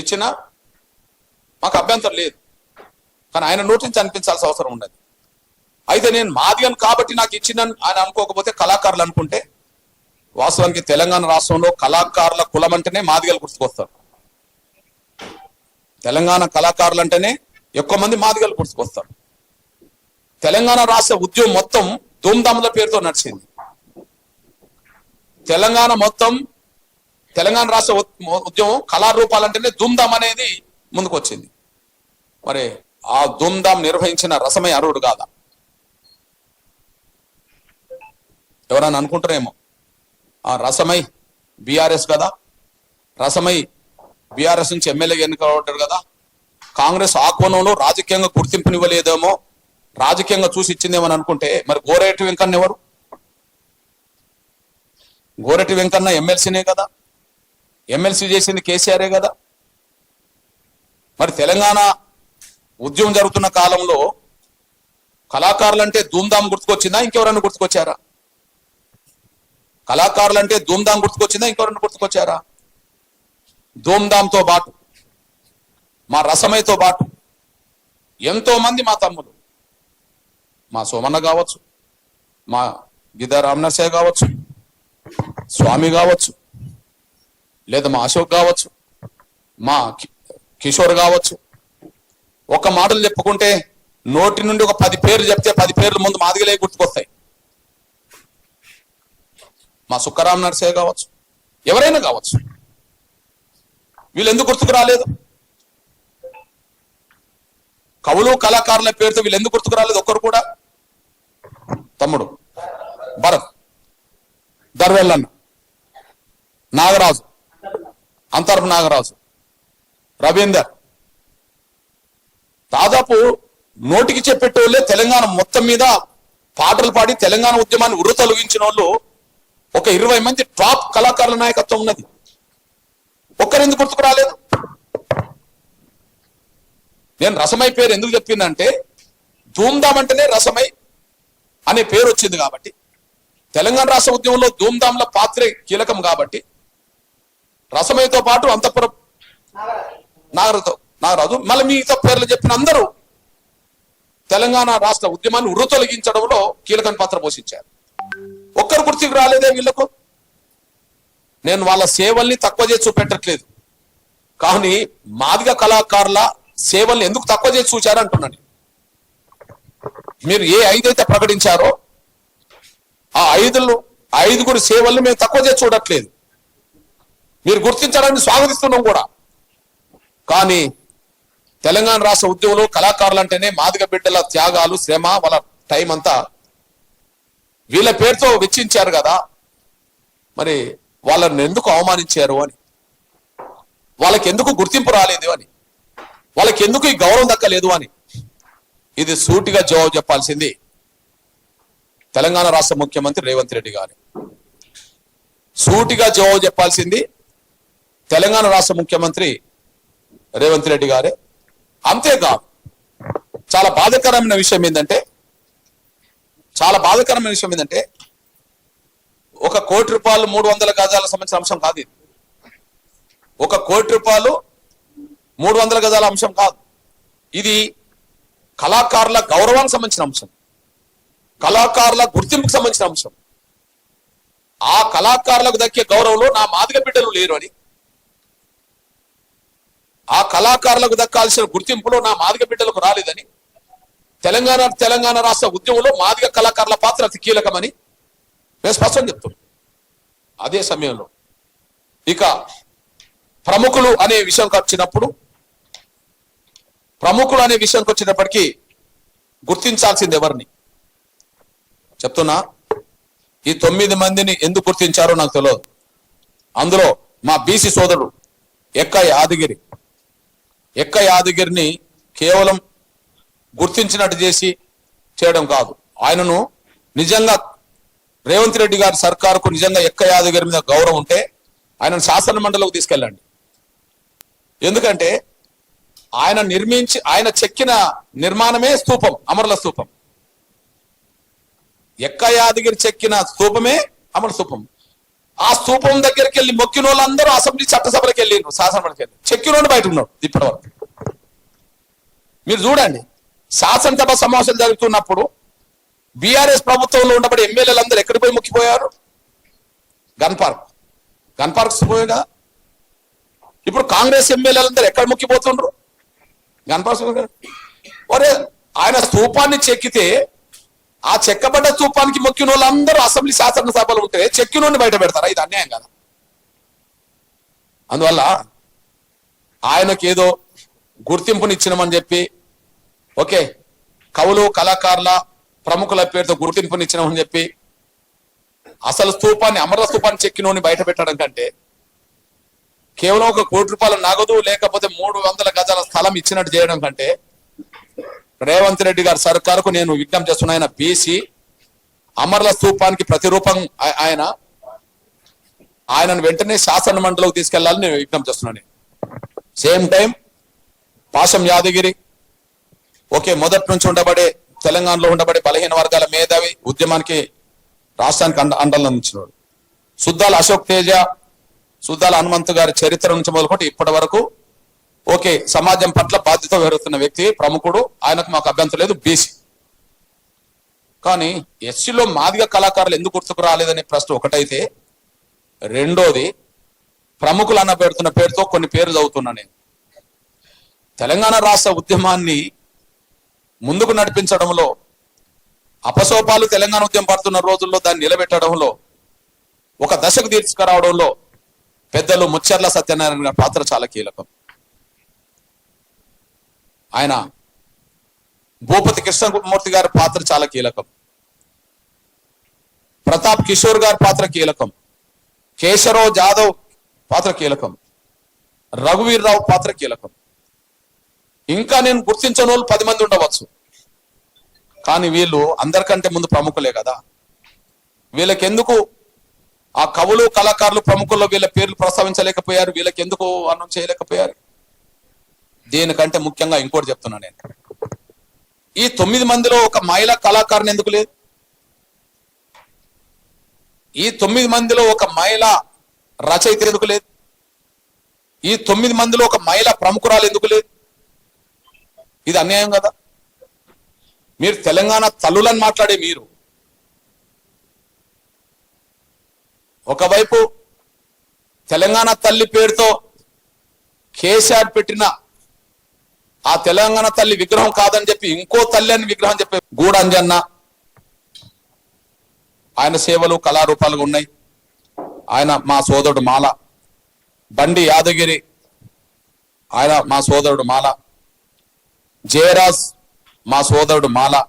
ఇచ్చినా మాకు అభ్యంతరం లేదు. కానీ ఆయన నోటి నుంచి అనిపించాల్సిన అవసరం ఉండదు. అయితే నేను మాదిగను కాబట్టి నాకు ఇచ్చిన ఆయన అనుకోకపోతే కళాకారులు అనుకుంటే వాస్తవానికి తెలంగాణ రాష్ట్రంలో కళాకారుల కులం అంటేనే మాదిగలు గుర్తుకొస్తారు. తెలంగాణ కళాకారులు అంటేనే ఎక్కువ మంది మాదిగలు గుర్తుకొస్తారు. తెలంగాణ రాష్ట్ర ఉద్యమం మొత్తం ధూమ్ధాముల పేరుతో నడిచింది. తెలంగాణ మొత్తం తెలంగాణ రాష్ట్ర ఉద్యమం కళారూపాలంటేనే దుందం అనేది ముందుకు వచ్చింది మరి ఆ దుందం నిర్వహించిన రసమై అరువుడు కాదా? ఎవరన్నా అనుకుంటారేమో? ఆ రసమై బీఆర్ఎస్ కదా? రసమై బీఆర్ఎస్ నుంచి ఎమ్మెల్యే ఎన్నికబడ్డాడు కదా? కాంగ్రెస్ ఆ రాజకీయంగా గుర్తింపునివ్వలేదేమో? రాజకీయంగా చూసి ఇచ్చిందేమో అనుకుంటే మరి గోరేటి వెంకన్న ఎవరు? గోరెటి వెంకన్న ఎమ్మెల్సీనే కదా? ఎమ్మెల్సీ చేసింది కేసీఆరే కదా. మరి తెలంగాణ ఉద్యమం జరుగుతున్న కాలంలో కళాకారులంటే ధూమ్ధాం గుర్తుకొచ్చిందా? ఇంకెవరన్నా గుర్తుకొచ్చారా? కళాకారులంటే ధూమ్ధాం గుర్తుకొచ్చిందా? ఇంకెవరన్నా గుర్తుకొచ్చారా? ధూమ్ధాంతో పాటు మా రసమయ్యతో పాటు ఎంతో మంది మా తమ్ములు. మా సోమన్న కావచ్చు మా గిదా రామనర్సయ్య కావచ్చు స్వామి కావచ్చు లేదా మా అశోక్ కావచ్చు మా కి- కిషోర్ కావచ్చు ఒక మాటలు చెప్పుకుంటే నోటి నుండి ఒక పది పేర్లు చెప్తే పది పేర్లు ముందు మాదిగలే గుర్తుకొస్తాయి. మా సుఖరామ్ నర్సే కావచ్చు ఎవరైనా కావచ్చు. వీళ్ళు ఎందుకు గుర్తుకు రాలేదు? కవులు కళాకారుల పేరుతో వీళ్ళు ఎందుకు గుర్తుకు రాలేదు? ఒక్కరు కూడా. తమ్ముడు భరత్ దర్వెల్లన్న నాగరాజు అంతర్ప నాగరాజు. రవీందర్. దాదాపు నోటికి చెప్పేటోళ్ళే తెలంగాణ మొత్తం మీద పాటలు పాడి తెలంగాణ ఉద్యమాన్ని ఉర్రు తొలగించిన వాళ్ళు ఒక ఇరవై మంది టాప్ కళాకారుల నాయకత్వం ఉన్నది. ఒక్కరెందుకు గుర్తుకు రాలేదు? నేను రసమై పేరు ఎందుకు చెప్పిందంటే ధూమ్ధామ్ అంటేనే రసమై అనే పేరు వచ్చింది కాబట్టి తెలంగాణ రాష్ట్ర ఉద్యమంలో ధూమ్ధామ్ల పాత్రే కీలకం కాబట్టి రసమయ్యతో పాటు అంతఃపురం నాగరతో నాగరాజు మళ్ళీ మిగతా పేర్లు చెప్పిన అందరూ తెలంగాణ రాష్ట్ర ఉద్యమాన్ని ఉర్రు తొలగించడంలో కీలకం పాత్ర పోషించారు. ఒక్కరు గుర్తికి రాలేదే వీళ్ళకు? నేను వాళ్ళ సేవల్ని తక్కువ చేసి చూపెట్టట్లేదు. కానీ మాదిగ కళాకారుల సేవల్ని ఎందుకు తక్కువ చేసి చూచారు అంటున్నాను మీరు ఏ ఐదైతే ప్రకటించారో ఆ ఐదులు ఆ ఐదుగురు సేవల్ని మేము తక్కువ చేసి చూడట్లేదు. మీరు గుర్తించడాన్ని స్వాగతిస్తున్నాం కూడా. కానీ తెలంగాణ రాష్ట్ర ఉద్యమంలో కళాకారులు అంటేనే మాదిగ బిడ్డల త్యాగాలు శ్రమ వాళ్ళ టైం అంతా వీళ్ళ పేరుతో వెచ్చించారు కదా. మరి వాళ్ళని ఎందుకు అవమానించారు అని? వాళ్ళకి ఎందుకు గుర్తింపు రాలేదు అని? వాళ్ళకి ఎందుకు ఈ గౌరవం దక్కలేదు అని? ఇది సూటిగా జవాబు చెప్పాల్సింది తెలంగాణ రాష్ట్ర ముఖ్యమంత్రి రేవంత్ రెడ్డి గారు. సూటిగా జవాబు చెప్పాల్సింది తెలంగాణ రాష్ట్ర ముఖ్యమంత్రి రేవంత్ రెడ్డి గారే. అంతేకాదు చాలా బాధాకరమైన విషయం ఏంటంటే చాలా బాధకరమైన విషయం ఏంటంటే ఒక కోటి రూపాయలు మూడు వందల గజాల సంబంధించిన అంశం కాదు ఇది. ఒక కోటి రూపాయలు మూడు వందల గజాల అంశం కాదు. ఇది కళాకారుల గౌరవానికి సంబంధించిన అంశం. కళాకారుల గుర్తింపుకు సంబంధించిన అంశం. ఆ కళాకారులకు దక్కే గౌరవంలో నా మాదిగ బిడ్డలు లేరు అని ఆ కళాకారులకు దక్కాల్సిన గుర్తింపులో నా మాదిగ బిడ్డలకు రాలేదని తెలంగాణ తెలంగాణ రాష్ట్ర ఉద్యమంలో మాదిగ కళాకారుల పాత్ర అతి కీలకమని నేను స్పష్టం చెప్తున్నాను అదే సమయంలో ఇక ప్రముఖులు అనే విషయంకి వచ్చినప్పుడు ప్రముఖులు అనే విషయానికి వచ్చినప్పటికీ గుర్తించాల్సింది ఎవరిని? చెప్తున్నా ఈ తొమ్మిది మందిని ఎందుకు గుర్తించారో నాకు తెలియదు. అందులో మా బీసీ సోదరుడు ఎక్క యాదగిరి ఎక్క యాదగిరిని కేవలం గుర్తించినట్టు చేసి చేయడం కాదు. ఆయనను నిజంగా రేవంత్ రెడ్డి గారి సర్కారుకు నిజంగా ఎక్క యాదగిరి మీద గౌరవం ఉంటే ఆయనను శాసన మండలికి తీసుకెళ్ళండి. ఎందుకంటే ఆయన నిర్మించి ఆయన చెక్కిన నిర్మాణమే స్తూపం అమరుల స్తూపం ఎక్క యాదగిరి చెక్కిన స్తూపమే అమర స్తూపం ఆ స్థూపం దగ్గరికి వెళ్ళి మొక్కిన వాళ్ళందరూ అసెంబ్లీ చట్టసభలకు వెళ్ళిండ్రు శాసనసభలకు వెళ్ళి. చెక్కినోడు బయట ఉన్నాడు ఇప్పటివరకు. మీరు చూడండి శాసనసభ సమావేశాలు జరుగుతున్నప్పుడు బీఆర్ఎస్ ప్రభుత్వంలో ఉన్నప్పుడు ఎమ్మెల్యేలందరూ ఎక్కడికి పోయి మొక్కిపోయారు? Gun park. గన్ పార్క్స్ పోయే కదా ఇప్పుడు కాంగ్రెస్ ఎమ్మెల్యేలందరూ ఎక్కడ మొక్కిపోతుండ్రు? గన్ పార్క్ ఒరే ఆయన స్థూపాన్ని చెక్కితే ఆ చెక్కబడ్డ స్థూపానికి మొక్కిన వాళ్ళందరూ అసెంబ్లీ శాసనసభలు ఉంటే చెక్కినోడిని బయట పెడతారా? ఇది అన్యాయం కదా. అందువల్ల ఆయనకేదో గుర్తింపునిచ్చినామని చెప్పి ఓకే కవులు కళాకారుల ప్రముఖుల పేరుతో గుర్తింపునిచ్చినామని చెప్పి అసలు స్థూపాన్ని అమర స్థూపాన్ని చెక్కినోని బయట పెట్టడం కంటే కేవలం ఒక కోటి రూపాయల నగదు లేకపోతే మూడు వందల గజాల స్థలం ఇచ్చినట్టు చేయడం కంటే రేవంత్ రెడ్డి గారి సర్కారుకు నేను విజ్ఞప్తి చేస్తున్న ఆయన బీసీ అమర్ల స్తూపానికి ప్రతిరూపం ఆయన. ఆయనను వెంటనే శాసన మండలికి తీసుకెళ్ళాలని నేను విజ్ఞప్తి చేస్తున్నాను సేమ్ టైం పాశం యాదగిరి ఓకే మొదటి నుంచి ఉండబడే తెలంగాణలో ఉండబడే బలహీన వర్గాల మేధావి ఉద్యమానికి రాష్ట్రానికి అండ అండలను ఉంచినాడు. సుద్దాల అశోక్ తేజ సుద్దాల హనుమంతు గారి చరిత్ర నుంచి మొదలుకొని ఇప్పటి వరకు ఓకే సమాజం పట్ల బాధ్యత పెరుగుతున్న వ్యక్తి ప్రముఖుడు ఆయనకు మాకు అభ్యంతరం లేదు బీసీ. కానీ ఎస్సీలో మాదిగ కళాకారులు ఎందుకు గుర్తుకు రాలేదనే ప్రశ్న ఒకటైతే రెండోది ప్రముఖులు అన్న పెడుతున్న పేరుతో కొన్ని పేర్లు చదువుతున్నా నేను. తెలంగాణ రాష్ట్ర ఉద్యమాన్ని ముందుకు నడిపించడంలో అపసోపాలు తెలంగాణ ఉద్యమం పడుతున్న రోజుల్లో దాన్ని నిలబెట్టడంలో ఒక దశకు తీసుకురావడంలో పెద్దలు ముచ్చర్ల సత్యనారాయణ పాత్ర చాలా కీలకం. ఆయన భూపతి కృష్ణమూర్తి గారి పాత్ర చాలా కీలకం. ప్రతాప్ కిషోర్ గారి పాత్ర కీలకం. కేశవరావు జాదవ్ పాత్ర కీలకం. రఘువీర్ రావు పాత్ర కీలకం. ఇంకా నేను గుర్తించని వాళ్ళు పది మంది ఉండవచ్చు. కానీ వీళ్ళు అందరికంటే ముందు ప్రముఖులే కదా. వీళ్ళకెందుకు ఆ కవులు కళాకారులు ప్రముఖుల్లో వీళ్ళ పేర్లు ప్రస్తావించలేకపోయారు? వీళ్ళకి ఎందుకు అన్నం చేయలేకపోయారు? దీనికంటే ముఖ్యంగా ఇంకోటి చెప్తున్నా నేను. ఈ తొమ్మిది మందిలో ఒక మహిళా కళాకారుని ఎందుకు లేదు? ఈ తొమ్మిది మందిలో ఒక మహిళ రచయిత ఎందుకు లేదు? ఈ తొమ్మిది మందిలో ఒక మహిళ ప్రముఖురాలు ఎందుకు లేదు? ఇది అన్యాయం కదా? మీరు తెలంగాణ తల్లులని మాట్లాడే మీరు. ఒకవైపు తెలంగాణ తల్లి పేరుతో కేసీఆర్ పెట్టిన ఆ తెలంగాణ తల్లి విగ్రహం కాదని చెప్పి ఇంకో తల్లి అని విగ్రహం చెప్పే గూడంజన్న ఆయన సేవలు కళారూపాలుగా ఉన్నాయి. ఆయన మా సోదరుడు మాల. బండి యాదగిరి. ఆయన మా సోదరుడు మాల. జయరాజ్ మా సోదరుడు మాల.